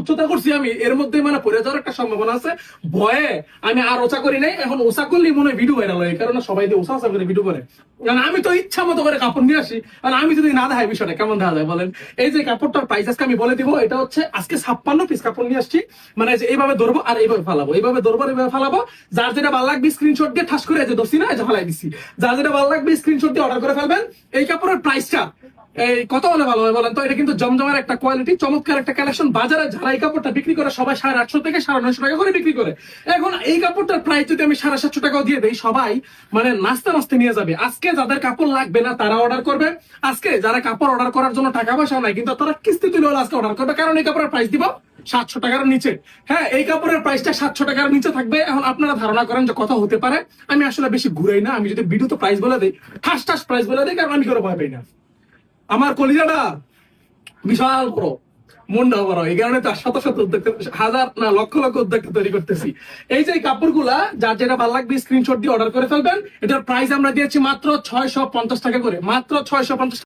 উচ্চতা করছি আমি, এর মধ্যে মানে পড়ে যাওয়ার একটা সম্ভাবনা আছে। ভয়ে আমি আর ওচা করি নাই, এখন ওচা করলেই মনে হয় ভিডিও ভাইরাল হয় কারণে সবাই দিয়ে ওচা ওচা করে ভিডিও করে। কারণ আমি তো ইচ্ছা মতো করে কাপড় নিয়ে আসি আর আমি যদি না দেখাই বিষয়টা, কেমন দেখা যায় বলেন? এই যে কাপড়টার প্রাইস আজকে আমি বলে দিব, এটা হচ্ছে আজকে ছাপ্পান্ন পিস কাপড় নিয়ে আসছি। মানে যে এইভাবে ধরবো আর এইভাবে ফালাবো, এইভাবে ধরবো এইভাবে ফালাবো। যার যেটা ভালো লাগবে স্ক্রিনশট দিয়ে ঠাস করে যে ধরছি না, এই যে ফালাই দিচ্ছি যার যেটা ভালো লাগবে স্ক্রিনশট দিয়ে অর্ডার করে ফেলবেন। এই কাপড়ের প্রাইসটা এই, কত হলে ভালো হয় বলেন তো? এটা কিন্তু জমজমের একটা কোয়ালিটি চমৎকার একটা কালেকশন বাজারে যারা এই কাপড়টা বিক্রি করে, সবাই সাড়ে আটশো থেকে সাড়ে নয়শো টাকা করে বিক্রি করে। এখন এই কাপড়টার প্রাইস যদি আমি সাড়ে সাতশো টাকাও দিয়ে দেই, সবাই মানে নাস্তে নাস্তে নিয়ে যাবে। আজকে যাদের কাপড় লাগবে না, তারা অর্ডার করবে। আজকে যারা কাপড় অর্ডার করার জন্য টাকা পয়সা নাই, কিন্তু তারা কিস্তি তুলে হলে আজকে অর্ডার করবে। কারণ এই কাপড়ের প্রাইস দিব সাতশো টাকার নিচে। হ্যাঁ এই কাপড়ের প্রাইসটা সাতশো টাকার নিচে থাকবে। এখন আপনারা ধারণা করেন যে কথা হতে পারে। আমি আসলে বেশি ঘুরাই না। আমি যদি ভিডিওতে প্রাইস বলে দিই, ঠাস ঠাস প্রাইস বলে দিই, কারণ আমি করে ভয় পাই না। আমার কলিজাটা বিশাল বড়, মন্ডা বড়। এই কারণে তার শত শত উদ্যোক্তা, হাজার না, লক্ষ লক্ষ উদ্যোক্তা তৈরি করতেছি। এই যে কাপড়গুলা, যার যেটা ভালো লাগবে স্ক্রিনশট দিয়ে অর্ডার করে ফেলবেন। এটার প্রাইস আমরা দিয়েছি মাত্র ছয়শো পঞ্চাশ টাকা করে। মাত্র ছয়শো পঞ্চাশ